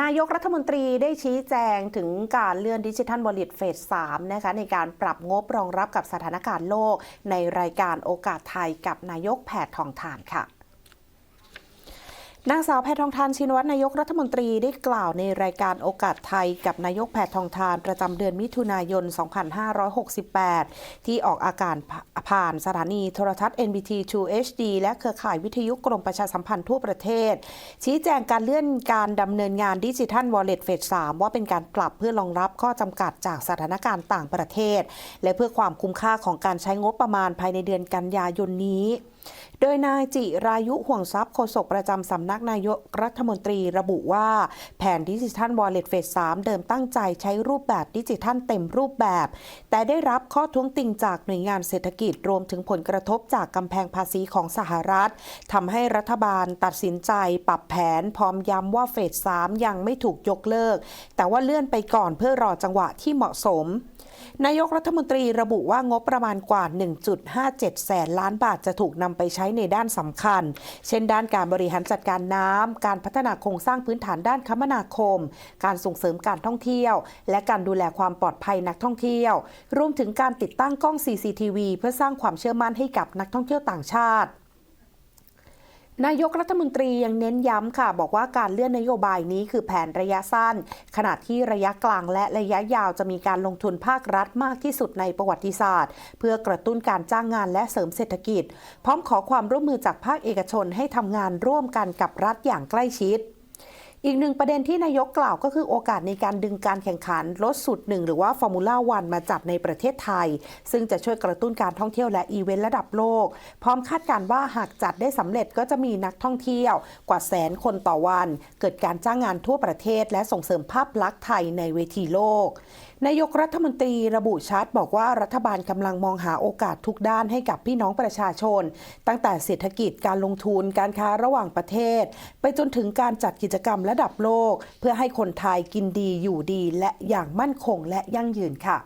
นายกรัฐมนตรีได้ชี้แจงถึงการเลื่อนดิจิทัลวอลเล็ตเฟส3นะคะในการปรับงบรองรับกับสถานการณ์โลก ในรายการโอกาสไทยกับนายกแพทองทานค่ะนางสาวแพทองทานชินวัตรนายกรัฐมนตรีได้กล่าวในรายการโอกาสไทยกับนายกแพทองทานประจำเดือนมิถุนายน 2568 ที่ออกอากาศ ผ่านสถานีโทรทัศน์ NBT 2 HD และเครือข่ายวิทยุกรมประชาสัมพันธ์ทั่วประเทศ ชี้แจงการเลื่อนการดำเนินงานดิจิทัลวอลเล็ตเฟส3ว่าเป็นการปรับเพื่อรองรับข้อจำกัดจากสถานการณ์ต่างประเทศ และเพื่อความคุ้มค่าของการใช้งบประมาณภายในเดือนกันยายนนี้ โดยนายจิรายุห่วงทรัพย์โฆษกประจำสำนักนายกรัฐมนตรีระบุว่า แผนดิจิทัลวอลเล็ตเฟส3เดิมตั้งใจใช้รูปแบบดิจิทัลเต็มรูปแบบ แต่ได้รับข้อท้วงติงจากหน่วยงานเศรษฐกิจรวมถึงผลกระทบจากกำแพงภาษีของสหรัฐทำให้รัฐบาลตัดสินใจปรับแผนพร้อมย้ำว่าเฟส3ยังไม่ถูกยกเลิก แต่ว่าเลื่อนไปก่อนเพื่อรอจังหวะที่เหมาะสมนายกรัฐมนตรีระบุว่างบประมาณกว่า 1.57 แสนล้านบาทจะถูกนำไปใช้ในด้านสำคัญ เช่น ด้านการบริหารจัดการน้ำการพัฒนาโครงสร้างพื้นฐานด้านคมนาคม การส่งเสริมการท่องเที่ยว และการดูแลความปลอดภัยนักท่องเที่ยว รวมถึงการติดตั้งกล้อง CCTV เพื่อสร้างความเชื่อมั่นให้กับนักท่องเที่ยวต่างชาติ นายกรัฐมนตรียังเน้นย้ำค่ะ บอกว่าการเลื่อนนโยบายนี้คือแผนระยะสั้น ขณะที่ระยะกลางและระยะยาวจะมีการลงทุนภาครัฐมากที่สุดในประวัติศาสตร์ เพื่อกระตุ้นการจ้างงานและเสริมเศรษฐกิจ พร้อมขอความร่วมมือจากภาคเอกชนให้ทำงานร่วมกันกับรัฐอย่างใกล้ชิด อีกหนึ่งประเด็นที่นายกกล่าวก็คือโอกาสในการดึงการแข่งขันรถสุดหนึ่งหรือว่าฟอร์มูล่าวันมาจัดในประเทศไทย ซึ่งจะช่วยกระตุ้นการท่องเที่ยวและอีเวนต์ระดับโลก พร้อมคาดการณ์ว่าหากจัดได้สำเร็จก็จะมีนักท่องเที่ยวกว่าแสนคนต่อวัน เกิดการจ้างงานทั่วประเทศ และส่งเสริมภาพลักษณ์ไทยในเวทีโลกนายกรัฐมนตรีระบุชัดบอกว่ารัฐบาลกำลังมองหาโอกาสทุกด้านให้กับพี่น้องประชาชน ตั้งแต่เศรษฐกิจการลงทุนการค้าระหว่างประเทศ ไปจนถึงการจัดกิจกรรมระดับโลก เพื่อให้คนไทยกินดีอยู่ดีและอย่างมั่นคงและยั่งยืนค่ะ